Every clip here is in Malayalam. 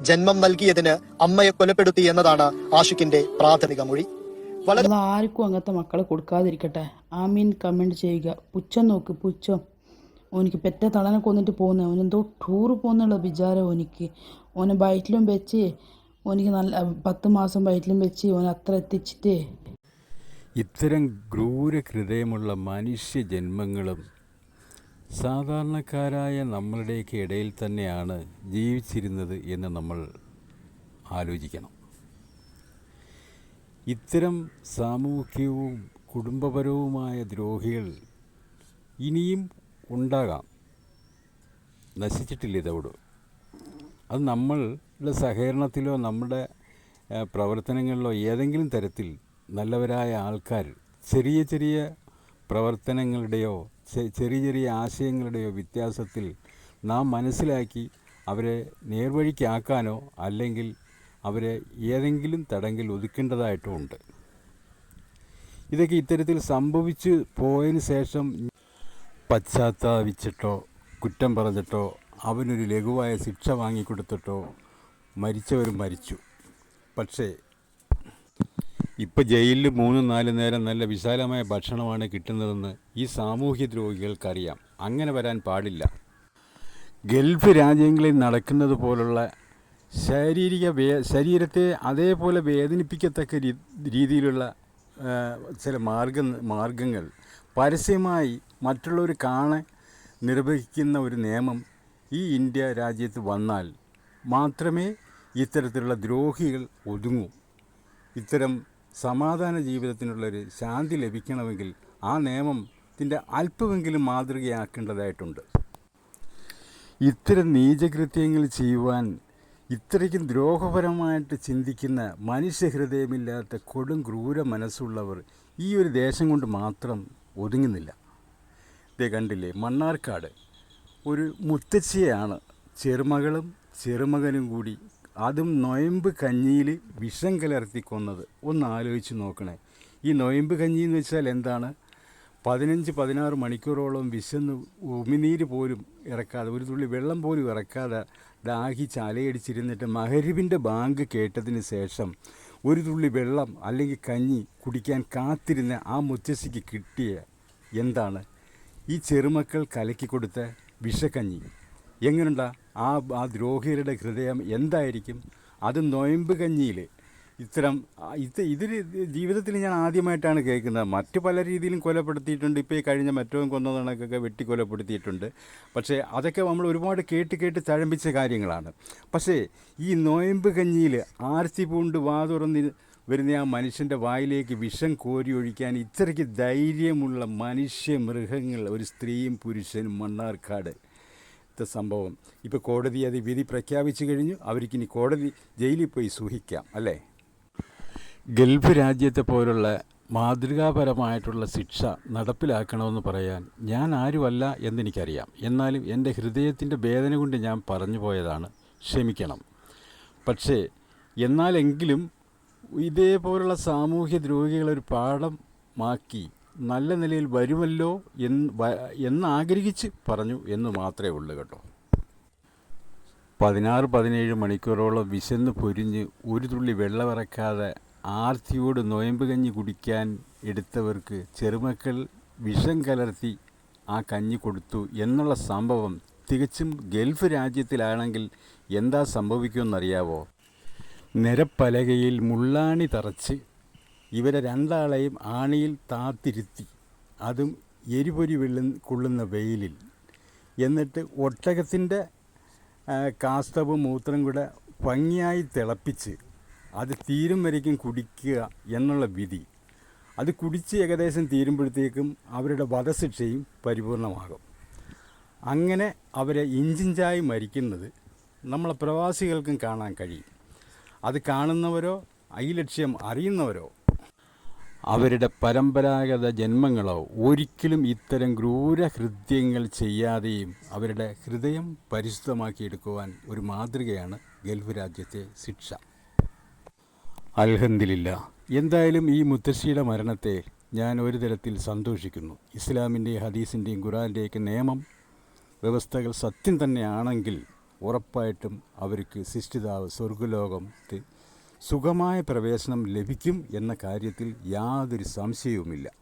ജന്മം നൽകിയതിന് അമ്മയെ കൊലപ്പെടുത്തി എന്നതാണ് ആഷിഖിന്റെ പ്രാഥമിക മൊഴി. വളരെ ആർക്കും അങ്ങനത്തെ മക്കളെ കൊടുക്കാതിരിക്കട്ടെ. ആമീൻ കമന്റ് ചെയ്യുക. പുച്ഛം നോക്ക് പുച്ഛം. ഓനിക്ക് പെറ്റ തളനെ കൊന്നിട്ട് പോകുന്ന ഓനെന്തോ ടൂർ പോകുന്നുള്ള വിചാരം ഓനിക്ക്. ഓനെ ബൈറ്റിലും വെച്ച് ഓനിക്ക് നല്ല പത്ത് മാസം ബൈറ്റിലും വെച്ച് ഓനെ അത്ര എത്തിച്ചിട്ട്. ഇത്തരം ക്രൂര ഹൃദയമുള്ള മനുഷ്യ ജന്മങ്ങളും സാധാരണക്കാരായ നമ്മളുടെയൊക്കെ ഇടയിൽ തന്നെയാണ് ജീവിച്ചിരുന്നത് എന്ന് നമ്മൾ ആലോചിക്കണം. ഇത്തരം സാമൂഹികവും കുടുംബപരവുമായ ദ്രോഹികൾ ഇനിയും ഉണ്ടാകാം. നശിച്ചിട്ടില്ല ഇതോട്. അത് നമ്മളുടെ സഹകരണത്തിലോ നമ്മുടെ പ്രവർത്തനങ്ങളിലോ ഏതെങ്കിലും തരത്തിൽ നല്ലവരായ ആൾക്കാർ ചെറിയ ചെറിയ പ്രവർത്തനങ്ങളുടെയോ ചെറിയ ചെറിയ ആശയങ്ങളുടെയോ വ്യത്യാസത്തിൽ നാം മനസ്സിലാക്കി അവരെ നേർവഴിക്കാക്കാനോ അല്ലെങ്കിൽ അവരെ ഏതെങ്കിലും തടങ്കിൽ ഒതുക്കേണ്ടതായിട്ടും ഉണ്ട്. ഇതൊക്കെ ഇത്തരത്തിൽ സംഭവിച്ച് പോയതിന് ശേഷം പശ്ചാത്താപിച്ചിട്ടോ കുറ്റം പറഞ്ഞിട്ടോ അവനൊരു ലഘുവായ ശിക്ഷ വാങ്ങിക്കൊടുത്തിട്ടോ മരിച്ചവരും മരിച്ചു. പക്ഷേ ഇപ്പോൾ ജയിലിൽ മൂന്നും നാല് നേരം നല്ല വിശാലമായ ഭക്ഷണമാണ് കിട്ടുന്നതെന്ന് ഈ സാമൂഹ്യ ദ്രോഹികൾക്കറിയാം. അങ്ങനെ വരാൻ പാടില്ല. ഗൾഫ് രാജ്യങ്ങളിൽ നടക്കുന്നത് പോലുള്ള ശാരീരിക വേ ശരീരത്തെ അതേപോലെ വേദനിപ്പിക്കത്തക്ക രീതിയിലുള്ള ചില മാർഗ മാർഗങ്ങൾ പരസ്യമായി മറ്റുള്ളവർ കാണെ നിർവഹിക്കുന്ന ഒരു നിയമം ഈ ഇന്ത്യ രാജ്യത്ത് വന്നാൽ മാത്രമേ ഇത്തരത്തിലുള്ള ദ്രോഹികൾ ഒതുങ്ങൂ. ഇത്തരം സമാധാന ജീവിതത്തിനുള്ളൊരു ശാന്തി ലഭിക്കണമെങ്കിൽ ആ നിയമത്തിന്റെ അല്പമെങ്കിലും മാതൃകയാക്കേണ്ടതായിട്ടുണ്ട്. ഇത്തരം നീചകൃത്യങ്ങൾ ചെയ്യുവാൻ ഇത്രയ്ക്കും ദ്രോഹപരമായിട്ട് ചിന്തിക്കുന്ന മനുഷ്യഹൃദയമില്ലാത്ത കൊടും ക്രൂര മനസ്സുള്ളവർ ഈ ഒരു ദേശം കൊണ്ട് മാത്രം ഒതുങ്ങുന്നില്ല. ഇതേ കണ്ടില്ലേ മണ്ണാർക്കാട്. ഒരു മുത്തച്ഛിയാണ് ചെറുമകളും ചെറുമകനും കൂടി അതും നൊയമ്പ് കഞ്ഞിയിൽ വിഷം കലർത്തി കൊന്നത് ഒന്ന് ആലോചിച്ച് നോക്കണേ. ഈ നൊയമ്പ് കഞ്ഞി എന്ന് വെച്ചാൽ എന്താണ്? പതിനഞ്ച് പതിനാറ് മണിക്കൂറോളം വിശന്ന് ഉമിനീര് പോലും ഇറക്കാതെ ഒരു തുള്ളി വെള്ളം പോലും ഇറക്കാതെ ദാഹിച്ച് അലയടിച്ചിരുന്നിട്ട് മഹരിവിന്റെ ബാങ്ക് കേട്ടതിന് ശേഷം ഒരു തുള്ളി വെള്ളം അല്ലെങ്കിൽ കഞ്ഞി കുടിക്കാൻ കാത്തിരുന്ന ആ മുത്തശ്ശിക്ക് കിട്ടിയ എന്താണ്? ഈ ചെറുമക്കൾ കലക്കി കൊടുത്ത വിഷക്കഞ്ഞി. എങ്ങനെയുണ്ടാ ആ ആ ദ്രോഹികളുടെ ഹൃദയം എന്തായിരിക്കും? അത് നൊയമ്പ് കഞ്ഞിയിൽ ഇത്തരം ഇത് ഇതിൽ ജീവിതത്തിൽ ഞാൻ ആദ്യമായിട്ടാണ് കേൾക്കുന്നത്. മറ്റ് പല രീതിയിലും കൊലപ്പെടുത്തിയിട്ടുണ്ട്. ഇപ്പോൾ ഈ കഴിഞ്ഞ മറ്റവും കൊന്ന കണക്കൊക്കെ വെട്ടി കൊലപ്പെടുത്തിയിട്ടുണ്ട്. പക്ഷേ അതൊക്കെ നമ്മൾ ഒരുപാട് കേട്ട് കേട്ട് തഴമ്പിച്ച കാര്യങ്ങളാണ്. പക്ഷേ ഈ നോയമ്പ് കഞ്ഞിയിൽ ആർത്തി പൂണ്ട് വാ തുറന്ന് വരുന്ന ആ മനുഷ്യന്റെ വായിലേക്ക് വിഷം കോരി ഒഴിക്കാൻ ഇത്രയ്ക്ക് ധൈര്യമുള്ള മനുഷ്യ മൃഗങ്ങൾ ഒരു സ്ത്രീയും പുരുഷനും മണ്ണാർക്കാട്. ത്തെ സംഭവം. ഇപ്പോൾ കോടതി അത് വിധി പ്രഖ്യാപിച്ചു കഴിഞ്ഞു. അവർക്കിനി കോടതി ജയിലിൽ പോയി സൂഹിക്കാം അല്ലേ? ഗൾഫ് രാജ്യത്തെ പോലുള്ള മാതൃകാപരമായിട്ടുള്ള ശിക്ഷ നടപ്പിലാക്കണമെന്ന് പറയാൻ ഞാൻ ആരുമല്ല എന്നെനിക്കറിയാം. എന്നാലും എന്റെ ഹൃദയത്തിന്റെ വേദന കൊണ്ട് ഞാൻ പറഞ്ഞു പോയതാണ് ക്ഷമിക്കണം. പക്ഷേ എന്നാലെങ്കിലും ഇതേപോലുള്ള സാമൂഹ്യ ദ്രോഹികളൊരു പാഠമാക്കി നല്ല നിലയിൽ വരുമല്ലോ എന്ന് എന്നാഗ്രഹിച്ച് പറഞ്ഞു എന്ന് മാത്രമേ ഉള്ളൂ കേട്ടോ. പതിനാറ് പതിനേഴ് മണിക്കൂറോളം വിശന്ന് പൊരിഞ്ഞ് ഒരു തുള്ളി വെള്ളമിറക്കാതെ ആർത്തിയോട് നോയമ്പ് കഞ്ഞി കുടിക്കാൻ എടുത്തവർക്ക് ചെറുമക്കൾ വിഷം കലർത്തി ആ കഞ്ഞി കൊടുത്തു എന്നുള്ള സംഭവം തികച്ചും ഗൾഫ് രാജ്യത്തിലാണെങ്കിൽ എന്താ സംഭവിക്കുമെന്നറിയാവോ? നിരപ്പലകയിൽ മുള്ളാണി തറച്ച് ഇവരെ രണ്ടാളെയും ആണിയിൽ താത്തിരുത്തി അതും എരിപൊരി വെള്ളു കൊള്ളുന്ന വെയിലിൽ. എന്നിട്ട് ഒട്ടകത്തിന്റെ കാസ്തവ് മൂത്രം കൂടെ ഭംഗിയായി തിളപ്പിച്ച് അത് തീരും വരയ്ക്കും കുടിക്കുക എന്നുള്ള വിധി. അത് കുടിച്ച് ഏകദേശം തീരുമ്പോഴത്തേക്കും അവരുടെ വധശിക്ഷയും പരിപൂർണമാകും. അങ്ങനെ അവരെ ഇഞ്ചിഞ്ചായി മരിക്കുന്നത് നമ്മളെ പ്രവാസികൾക്കും കാണാൻ കഴിയും. അത് കാണുന്നവരോ ഈ ലക്ഷ്യം അറിയുന്നവരോ അവരുടെ പരമ്പരാഗത ജന്മങ്ങളോ ഒരിക്കലും ഇത്തരം ക്രൂരഹൃദ്യങ്ങൾ ചെയ്യാതെയും അവരുടെ ഹൃദയം പരിശുദ്ധമാക്കിയെടുക്കുവാൻ ഒരു മാതൃകയാണ് ഗൾഫ് രാജ്യത്തെ ശിക്ഷ. അൽഹന്ദിലില്ല എന്തായാലും ഈ മുത്തശ്ശിയുടെ മരണത്തെ ഞാൻ ഒരു തരത്തിൽ സന്തോഷിക്കുന്നു. ഇസ്ലാമിന്റെയും ഹദീസിന്റെയും ഖുറാന്റെയൊക്കെ നിയമം വ്യവസ്ഥകൾ സത്യം തന്നെയാണെങ്കിൽ ഉറപ്പായിട്ടും അവർക്ക് സിഷ്ടിതാവ് സ്വർഗലോകത്ത് സുഖമായ പ്രവേശനം ലഭിക്കും എന്ന കാര്യത്തിൽ യാതൊരു സംശയവുമില്ല.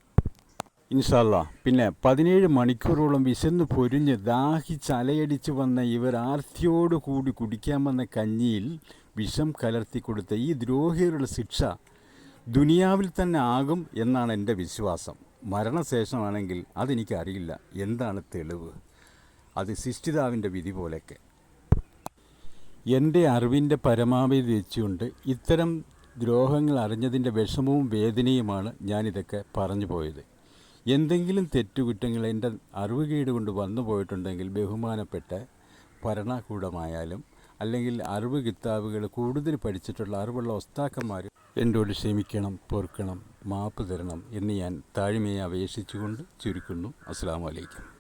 ഇൻഷാല്ല പിന്നെ പതിനേഴ് മണിക്കൂറോളം വിശന്ന് പൊരിഞ്ഞ് ദാഹിച്ചലയടിച്ച് വന്ന ഇവർ ആർത്തിയോട് കൂടി കുടിക്കാൻ വന്ന കഞ്ഞിയിൽ വിഷം കലർത്തി കൊടുത്ത ഈ ദ്രോഹികളുടെ ശിക്ഷ ദുനിയാവിൽ തന്നെ ആകും എന്നാണ് എന്റെ വിശ്വാസം. മരണശേഷമാണെങ്കിൽ അതെനിക്കറിയില്ല. എന്താണ് തെളിവ്? അത് സിഷ്ടിതാവിന്റെ വിധി പോലെയൊക്കെ. എന്റെ അറിവിന്റെ പരമാവധി വെച്ചുകൊണ്ട് ഇത്തരം ദ്രോഹങ്ങൾ അറിഞ്ഞതിന്റെ വിഷമവും വേദനയുമാണ് ഞാനിതൊക്കെ പറഞ്ഞു പോയത്. എന്തെങ്കിലും തെറ്റുകുറ്റങ്ങൾ എന്റെ അറിവുകേട് കൊണ്ട് വന്നു പോയിട്ടുണ്ടെങ്കിൽ ബഹുമാനപ്പെട്ട ഭരണകൂടമായാലും അല്ലെങ്കിൽ അറിവ് കിതാബുകൾ കൂടുതൽ പഠിച്ചിട്ടുള്ള അറിവുള്ള ഒസ്താക്കന്മാർ എന്നോട് ക്ഷമിക്കണം പൊറുക്കണം മാപ്പ് തരണം എന്ന് ഞാൻ താഴ്മയെ അപേക്ഷിച്ചുകൊണ്ട് ചുരുക്കുന്നു. അസ്സാം വലൈക്കും